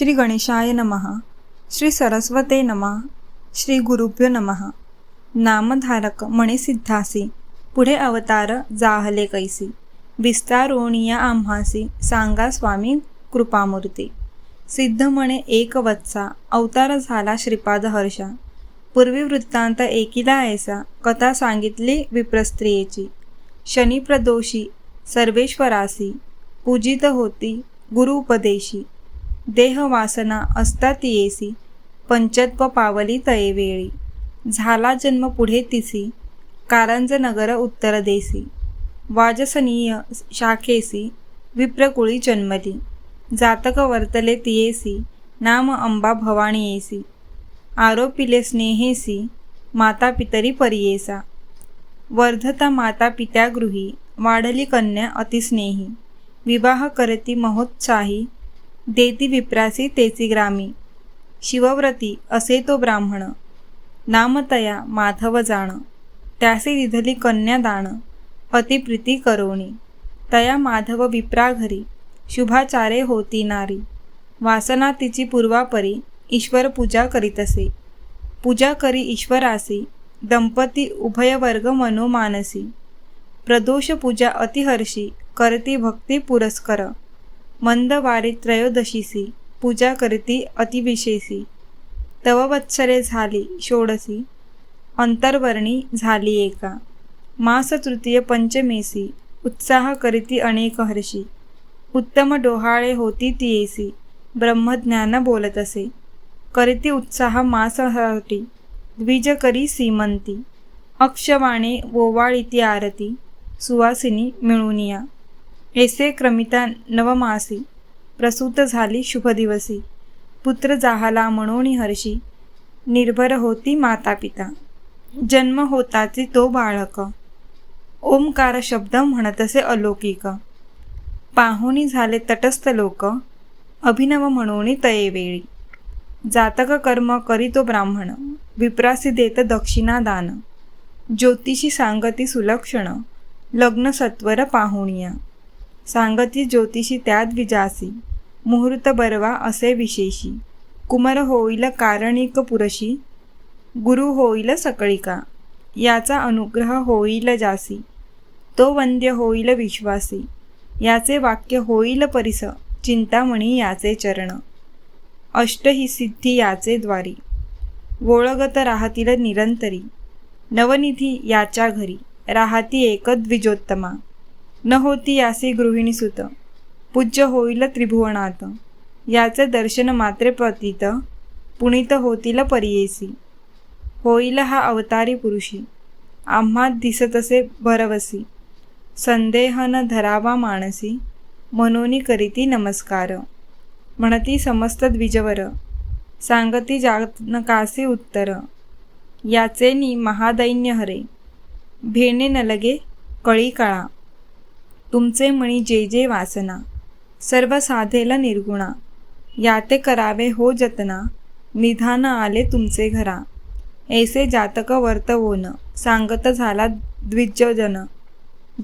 श्री गणेशाय नमः. श्री सरस्वते नमः. श्री गुरुभ्यो नमः. नामधारक म्हणे सिद्धासी. पुढे अवतार जाहले कैसी. विस्तारोणिया आम्हासी. सांगा स्वामी कृपामूर्ती. सिद्धमणे एकवत्सा एक वत्सा. अवतार झाला श्रीपाद हर्षा. पूर्वी वृत्तांत एकिला ऐसा. कथा सांगितली विप्रस्त्रियेची. शनिप्रदोषी. सर्वेश्वरासी. पूजित होती गुरु देहवासना देह वासना असता येसी पंचत्व पावली तयेवेळी. झाला जन्म पुढे तिसी कारंज नगर उत्तर देसी. वाजसनीय शाखेसी विप्रकुळी जन्मली. जातक वर्तले तियेसी नाम अंबा भवानी येसी. आरोपिले स्नेहेसी माता पितरी परियेसा. वर्धता माता पित्या गृही वाढली कन्या अतिस्नेही. विवाह करती महोत्साही देती विप्रासी तेची ग्रामी. शिवव्रती असे तो ब्राह्मण. नामतया माधव जाण. त्यासे दिधली कन्या दान अतिप्रीती करोणी. तया माधव विप्रा घरी. शुभाचारे होती नारी. वासना तिची पूर्वापरी ईश्वर पूजा करीत असे पूजा करी ईश्वरासी. दंपती उभयवर्ग मनोमानसी. प्रदोष पूजा अतिहर्षी करती भक्ती पुरस्कर. मंदवारी त्रयोदशीसी पूजा करती अतिविशेषी. तव वत्सरे झाली षोडसी अंतर्वर्णी झाली एका. मास तृतीय पंचमेसी उत्साह करीती अनेक हर्षी. उत्तम डोहाळे होती ती येसी ब्रह्मज्ञान बोलत असे. करीती उत्साह मासहटी द्विज करी सीमंती. अक्षवाणे ओवाळीती आरती सुवासिनी मिळूनिया ऐसे क्रमिता नवमासी प्रसूत झाली शुभदिवसी पुत्र जाहाला म्हणोनी हर्षी निर्भर होती माता पिता जन्म होताची तो बाळक. ओमकार शब्द म्हणतसे अलौकिक. पाहुणी झाले तटस्थ लोक अभिनव म्हणून तयेवेळी जातक कर्म करीतो ब्राह्मण विप्रासी देत दक्षिणा दान. ज्योतिषी सांगती सुलक्षण लग्न सत्वर पाहुणिया. सांगती ज्योतिषी त्यात विजासी. मुहूर्त बरवा असे विशेषी. कुमार होईल कारणिक पुरशी. गुरु होईल सकळिका. याचा अनुग्रह होईल जासी. तो वंद्य होईल विश्वासी. याचे वाक्य होईल परिस. चिंतामणी याचे चरण. अष्ट ही सिद्धी याचे द्वारी. ओळगत राहतील निरंतरी. नवनिधी याच्या घरी. राहती एक द्विजोत्तमा. न होती यासी गृहिणी सुत. पूज्य होईल त्रिभुवनात. याचे दर्शन मात्रे पतित पुणित होतील परियेसी. होईल हा अवतारी पुरुषी. आम्हा दिसतसे भरवसी. संदेह न धरावा मानसी. मनोनी करीती नमस्कार. म्हणती समस्त द्विजवर. सांगती जानकासी उत्तर. याचे नि महादैन्य हरे. भेणे न लगे कळी काळा. तुमचे मणी जे जे वासना सर्व साधेला निर्गुणा याते करावे हो जतना निधान आले तुमचे घरा. ऐसे जातक वर्तवोन सांगत झाला द्विजजन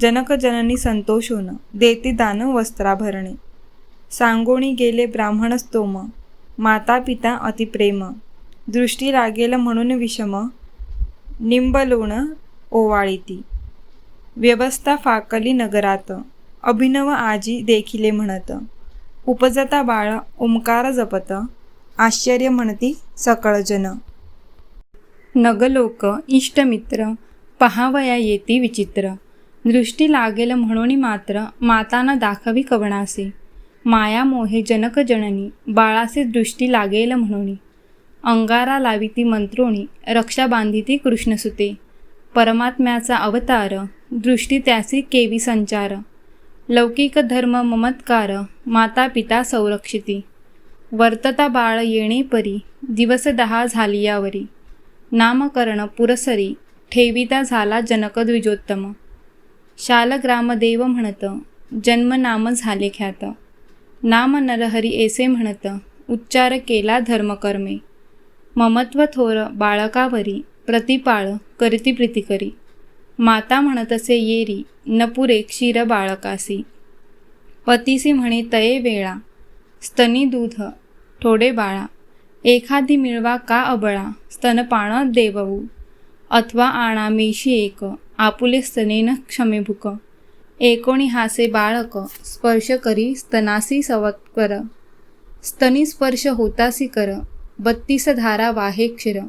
जनक जननी संतोष होणं देती दान वस्त्राभरणे. सांगोणी गेले ब्राह्मण स्तोम माता पिता अतिप्रेम. दृष्टी लागेल म्हणून विषम निंबलोण ओवाळीती. व्यवस्था फाकली नगरात. अभिनव आजी देखिले म्हणत उपजता बाळ ओंकार जपत आश्चर्य म्हणती सकळजन. नगलोक इष्टमित्र पहावया येती विचित्र. दृष्टी लागेल म्हणून मात्र माताना दाखवी कवणासे. माया मोहे जनक जननी बाळासे दृष्टी लागेल म्हणून. अंगारा लावी ती मंत्रोणी रक्षा बांधिती कृष्णसुते. परमात्म्याचा अवतार दृष्टी त्यासी केवी संचार. लौकिक धर्म ममत्कार माता पिता संरक्षिती. वर्तता बाळ येणे परी दिवस दहा झालियावरी नामकरण पुरसरी ठेविता झाला जनक द्विजोत्तम. शालग्रामदेव म्हणत जन्म नाम झाले ख्यात. नाम नरहरी एसे म्हणत उच्चार केला धर्मकर्मे. ममत्व थोर बाळकावरी प्रतिपाळ करीती प्रीती माता माता म्हणतसे येरी नपुरे क्षीर बाळकासी. पतीसी म्हणे तये वेळा. स्तनी दूध थोडे बाळा. एखादी मिळवा का अबळा? स्तनपान देववू. अथवा आणा मेशी एक आपुले स्तनेन क्षमेभुक. एकोणी हासे बाळक स्पर्श करी स्तनासी सवत्कर स्तनी स्पर्श होतासी कर बत्तीस धारा वाहे क्षीर.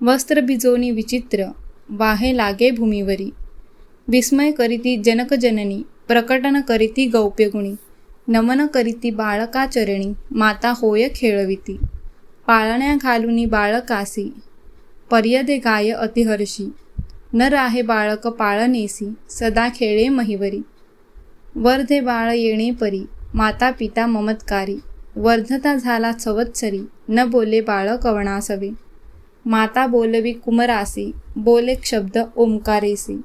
वस्त्र बिजोनी विचित्र वाहे लागे भूमीवरी. विस्मय करीती जनकजननी प्रकटन करीती गौप्यगुणी नमन करीती बाळकाचरणी माता होय खेळविती. पाळण्या घालुनी बाळकासी पर्यदे गाय अतिहर्षी. न राहे बाळक पाळनेसी सदा खेळे महिवरी. वर्धे बाळ येणे परी माता पिता ममत्कारी. वर्धता झाला सवत्सरी न बोले बाळ कवणासवे. माता बोलवी कुमरासी बोले शब्द ओंकारेसी.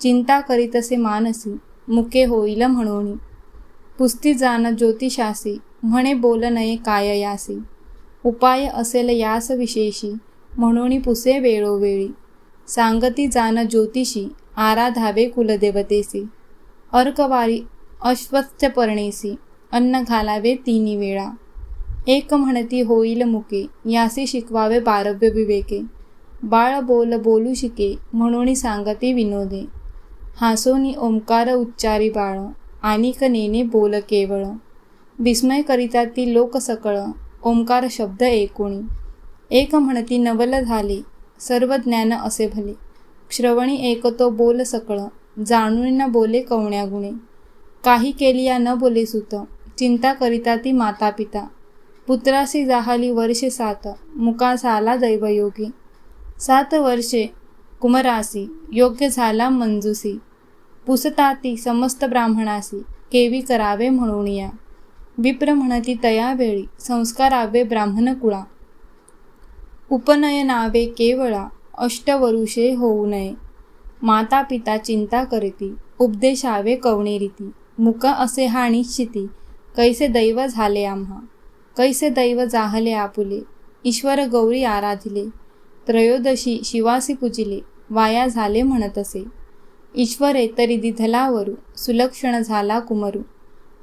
चिंता करीतसे मानसी मुके होईल म्हणोनी. पुस्ती जाण ज्योतिषासी म्हणे बोल नये काय यासी. उपाय असेल यास विशेषी म्हणून पुसे वेळोवेळी. सांगती जाण ज्योतिषी आराधावे कुलदेवतेसी. अर्कवारी अश्वस्थ पर्णेसी अन्न घालावे तिन्ही वेळा. एक म्हणती होईल मुके यासी शिकवावे बारव्य विवेके. बाळ बोल बोलू शिके म्हणून सांगते विनोदे. हासोनी ओंकार उच्चारी बाळ आनिक नेने बोल केवळ. विस्मय करिता ती लोक सकळ ओंकार शब्द एकूणी एक म्हणती नवल झाले सर्व ज्ञान असे भले. श्रवणी एक तो बोल सकळ जाणून न बोले कवण्या गुणे. काही केली या न बोले सुत चिंता करिता ती माता पिता. पुत्रासी जाहली वर्षे सात मुका झाला दैवयोगी. सात वर्षे कुमरासी योग्य झाला मंजुसी. पुसताती समस्त ब्राह्मणासी केवी करावे म्हणून या. विप्र म्हणती तयावेळी संस्कारावे ब्राह्मण कुळा उपनयनावे केवळा अष्टवरुषे होऊ नये. माता पिता चिंता करीती उपदेशावे कवणेरीती मुक असे हा निश्चिती कैसे दैव झाले आम्हा? कैसे दैव जाहले आपुले? ईश्वर गौरी आराधिले. त्रयोदशी शिवासी पूजिले. वाया झाले म्हणत असे. ईश्वरे तरी दिधलावरू सुलक्षण झाला कुमरू.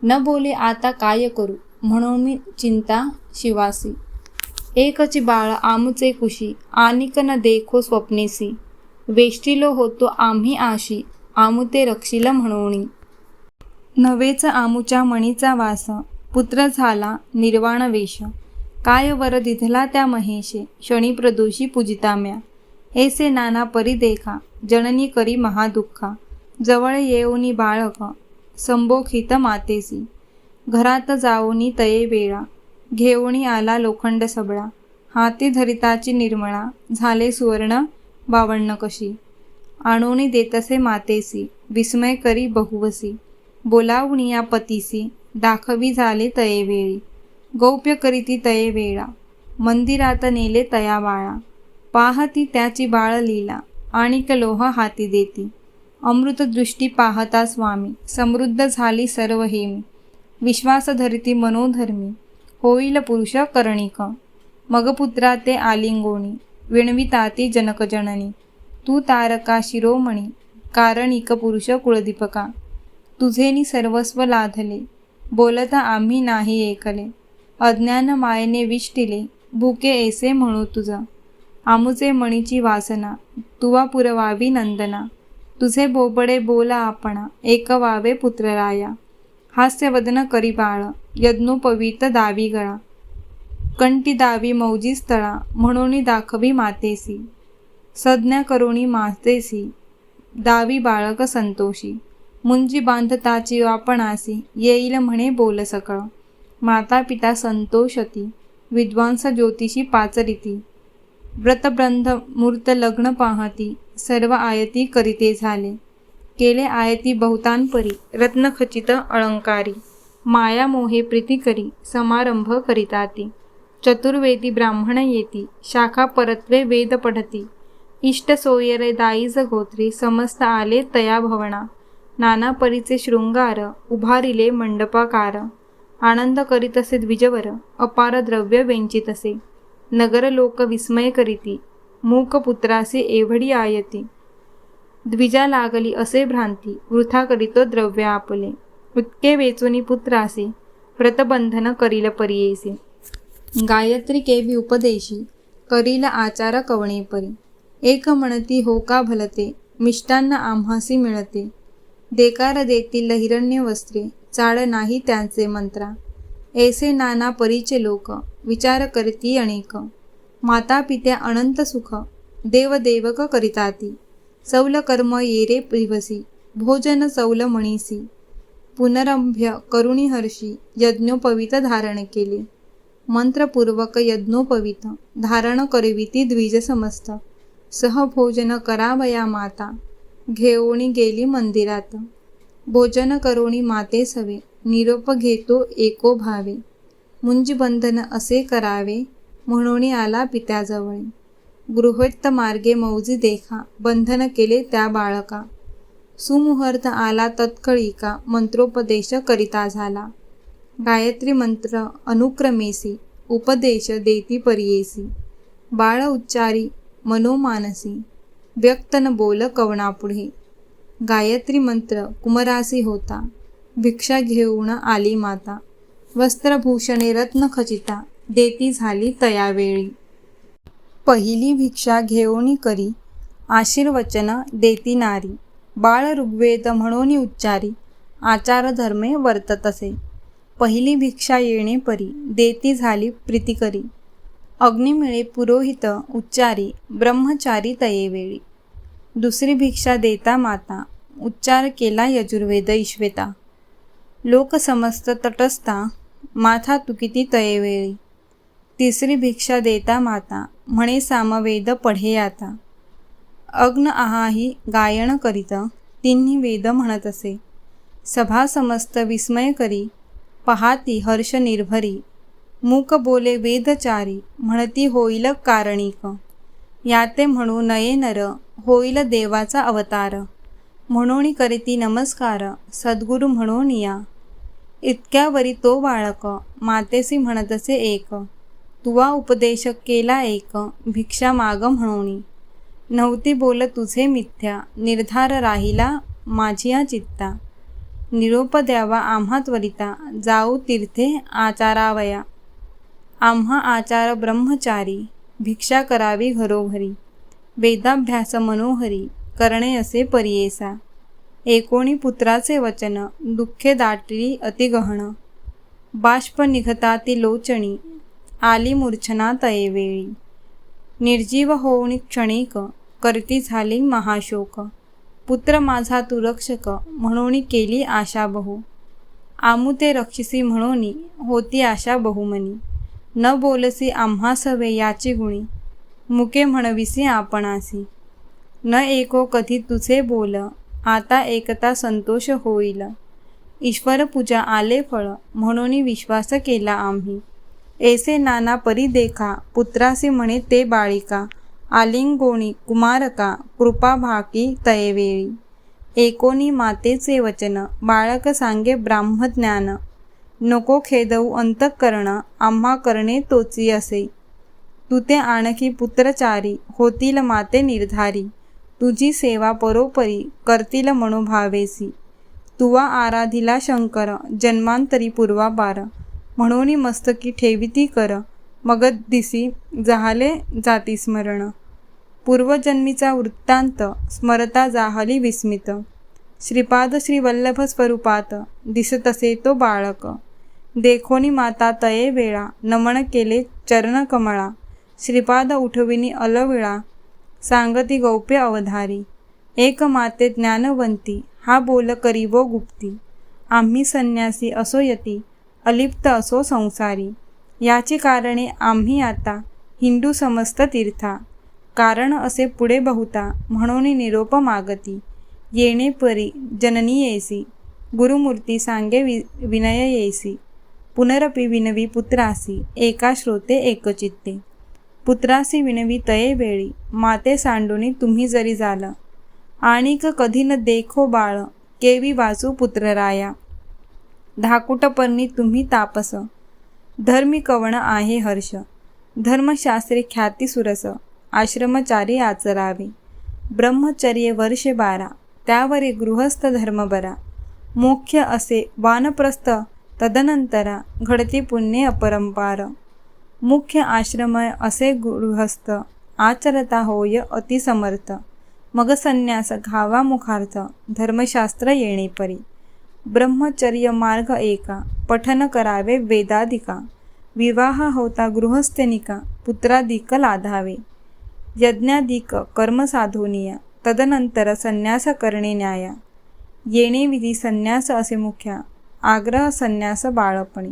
न बोले आता काय करू? म्हणून मी चिंता शिवासी. एकची बाळ आमचे कुशी आनिक न देखो स्वप्नेसी. वेष्टिलो होतो आम्ही आशी आमुते रक्षिल म्हणून नवेच आमुच्या मणीचा वास. पुत्र झाला निर्वाण वेश काय वर दिधला त्या महेशे? शनी प्रदोषी पूजिताम्या. एसे नाना परी देखा जननी करी महादुःखा जवळ येऊनी बाळक संबोखित मातेसी. घरात जाऊनी तये वेळा. घेऊनी आला लोखंड सबळा. हाती धरिताची निर्मळा. झाले सुवर्ण बावन्न कशी. आणूनी देतसे मातेसी. विस्मय करी बहुवसी. बोलावणी या पतीसी. दाखवी झाले तये वेळी गौप्य करीती तये वेळा मंदिरात नेले तया बाळा. पाहती त्याची बाळ लीला. आणिक लोह हाती देती. अमृतदृष्टी पाहता स्वामी. समृद्ध झाली सर्व हेमी. विश्वास धरती मनोधर्मी. होईल पुरुष करणिक. मगपुत्रा ते आलिंगोणी. विणविताती जनकजननी. तू तारका शिरोमणी. कारणिक पुरुष कुळदीपका तुझेनी सर्वस्व लाधले. बोलता आम्ही नाही ऐकले. अज्ञान मायेने विष्टिले भुके ऐसे म्हणू तुझा. आमुचे मणीची वासना. तुवा पुरवावी नंदना. तुझे बोबडे बोला आपणा. एक वावे पुत्रराया. हास्यवदन करी बाळ. यज्ञोपवीत दावी गळा. कंटी दावी मौजी स्थळा. म्हणून दाखवी मातेसी. सज्ञा करुणी मातेसी. दावी बाळक संतोषी. मुंजी बांधताची आपणासी येईल म्हणे बोल सकळ. माता पिता संतोषती विद्वांस ज्योतिषी पाचरिती. व्रतब्रंथ मूर्त लग्न पाहती सर्व आयती करीते झाले. केले आयती बहुतांपरी रत्नखचित अलंकारी. माया मोहे प्रीती करी समारंभ करिताती. चतुर्वेदी ब्राह्मण येती शाखा परत्वे वेद पढती. इष्ट सोयरे दाईज गोत्री समस्त आले तया भवना. नाना परीचे शृंगार उभारिले मंडपाकार. आनंद करीतसे द्विजवर अपार द्रव्य वेंचितसे. नगर लोक विस्मय करीती मूक पुत्रासे एवढी आयती. द्विजा लागली असे भ्रांती वृथा करीतो द्रव्य आपले. उतके वेचुनी पुत्रासे व्रतबंधन करील परियेसे. गायत्री केवी उपदेशी करील आचार कवणे परी. एक म्हणती हो का भलते? मिष्टान्न आम्हासी मिळते. देकार देतील हिरण्य वस्त्रे चाळ नाही त्यांचे मंत्रा. ऐसे नाना परीचे लोक विचार करती अनेक. माता पित्या अनंत सुख देव देवक करिताती. सौल कर्म येरे प्रिवसी भोजन सौल मणीसी. पुनरंभ्य करुणी हर्षी यज्ञोपवित धारण केले. मंत्रपूर्वक यज्ञोपवित धारण करविती द्विज समस्त सहभोजन करावया माता. घेऊनी गेली मंदिरात. भोजन करोणी माते सवे. निरोप घेतो एको भावे. मुंजबंधन असे करावे म्हणून आला पित्याजवळी. गृहोत्त मार्गे मौजी देखा. बंधन केले त्या बाळका. सुमुहूर्त आला तत्कळीका. मंत्रोपदेश करिता झाला. गायत्री मंत्र अनुक्रमेसी. उपदेश देती परियेसी. बाळ उच्चारी. मनोमानसी. व्यक्त न बोल कवणापुढे गायत्री मंत्र कुमरासी होता. भिक्षा घेऊन आली माता. वस्त्रभूषणे रत्न खचिता. देती झाली तयावेळी. पहिली भिक्षा घेऊनी करी. आशीर्वचन देती नारी. बाळ ऋग्वेद म्हणून उच्चारी. आचारधर्मे वर्ततसे पहिली भिक्षा येणे परी. देती झाली प्रीतिकरी अग्निमिळे पुरोहित उच्चारी ब्रह्मचारी तयेवेळी. दुसरी भिक्षा देता माता उच्चार केला यजुर्वेद इश्वेता. लोक समस्त तटस्था माथा तुकिती तयेवेळी. तिसरी भिक्षा देता माता म्हणे सामवेद पढे आता. अग्न आहाही गायन करीत तिन्ही वेद म्हणत असे. सभा समस्त विस्मय करी पहाती हर्ष निर्भरी. मूक बोले वेदचारी म्हणती होईल कारणिक. याते म्हणू नये नर होईल देवाचा अवतार. म्हणून करीती नमस्कार सद्गुरु म्हणून या. इतक्यावरी तो बाळक मातेसी म्हणतसे एक. तुवा उपदेश केला एक भिक्षा माग म्हणून. नव्हती बोल तुझे मिथ्या निर्धार राहिला माझिया चित्ता. निरोप द्यावा आम्हा त्वरिता जाऊ तीर्थे आचारावया. आम्हा आचार ब्रह्मचारी भिक्षा करावी घरोघरी वेदाभ्यास मनोहरी करणे असे परियेसा. एकोणी पुत्राचे वचन दुःखे दाटली अतिगहण बाष्प निघता ती लोचणी आली मूर्छना तयेवेळी निर्जीव होऊन क्षणिक करती झाली महाशोक. पुत्र माझा तुरक्षक म्हणून केली आशा बहु. आमुते रक्षिसी म्हणून होती आशा बहुमनी. न बोलसी आम्हा सवे याची गुणी. मुके म्हणविसी आपणासी. न एको कधी तुझे बोल आता एकता संतोष होईल. ईश्वर पूजा आले फळ म्हणून विश्वास केला आम्ही. ऐसे नाना परी देखा पुत्रासी म्हणे ते बाळिका. आलिंगोणी कुमारका कृपा भाकी तयवेळी. एकोणी मातेचे वचन बाळक सांगे ब्राह्मज्ञान. नको खेदवू अंतःकरण आम्हा करणे तोची असे. तू ते आणखी पुत्रचारी होतील माते निर्धारी. तुझी सेवा परोपरी करतील मनोभावेसी तुवा आराधिला शंकर जन्मांतरी पूर्वापार. म्हणून मस्तकी ठेविती कर मगध दिसी जाहले जाती स्मरण. पूर्वजन्मीचा वृत्तांत स्मरता जाहली विस्मित. श्रीपाद श्रीवल्लभ स्वरूपात दिसतसे तो बाळक. देखोनी माता तये वेळा नमन केले चरण कमळा. श्रीपाद उठविनी अलविळा. सांगती गौप्य अवधारी. एक माते ज्ञानवंती हा बोल करी वो गुप्ती. आम्ही संन्यासी असो यती अलिप्त असो संसारी. याची कारणे आम्ही आता हिंदू समस्त तीर्था. कारण असे पुढे बहुता म्हणून निरोप मागती. येणे परी जननी येसी. गुरुमूर्ती सांगे वि विनय येसी. पुनरपी विनवी पुत्रासी एका श्रोते एकचित्ते. पुत्रासी विनवी तये वेळी माते सांडुनी तुम्ही जरी झालं. आणिक कधी न देखो बाळ केवी वाचू पुत्रराया. धाकुटपर्णी तुम्ही तापस. धर्मी कवण आहे हर्ष. धर्मशास्त्री ख्याती सुरस. आश्रमचारी आचरावे. ब्रह्मचर्य वर्षे बारा. त्यावरी गृहस्थ धर्म बरा मुख्य असे वानप्रस्थ तदनंतर घडती पुण्ये अपरंपार. मुख्य आश्रमय असे गृहस्थ आचरता होय अतिसमर्थ. मग संन्यास घावा मुखार्थ धर्मशास्त्र येणे परी. ब्रह्मचर्य मार्ग एका पठन करावे वेदाधिका. विवाह होता गृहस्थनिका पुत्राधिक लाधावे. यज्ञाधिक कर्म साधोनिया तदनंतर संन्यास करणे न्याया. येणे विधी संन्यास असे मुख्या आग्रह संन्यास बाळपणी.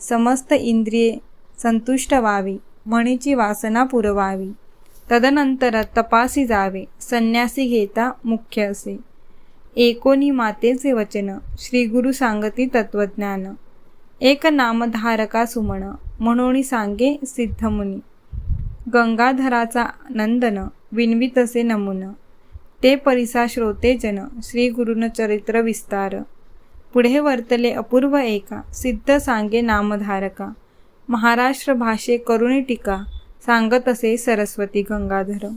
समस्त इंद्रिये संतुष्ट व्हावी म्हणीची वासना पुरवावी. तदनंतर तपासी जावे संन्यासी घेता मुख्य असे. एकोनी मातेचे वचन श्री गुरु सांगती तत्वज्ञान एक नामधारका सुमन म्हणून सांगे सिद्धमुनी. गंगाधराचा नंदन विनवितसे नमुन. ते परिसा श्रोते जन श्रीगुरुन चरित्र विस्तार. पुढे वर्तले अपूर्व एका सिद्ध सांगे नामधारका. महाराष्ट्र भाषे करुणी टीका सांगत असे सरस्वती गंगाधर.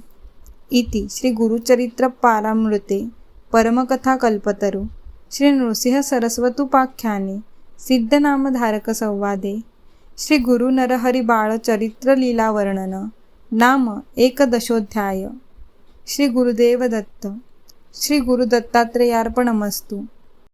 इति श्री गुरुचरित्र पारामृते परमकथा कल्पतरू. श्री नृसिंह सरस्वतुपाख्याने सिद्धनामधारक संवादे. श्री गुरु नरहरी बाळ चरित्र लीला वर्णन नाम एकदशोध्याय. श्री गुरुदेव दत्त श्री गुरुदत्तात्रेयार्पणमस्तू.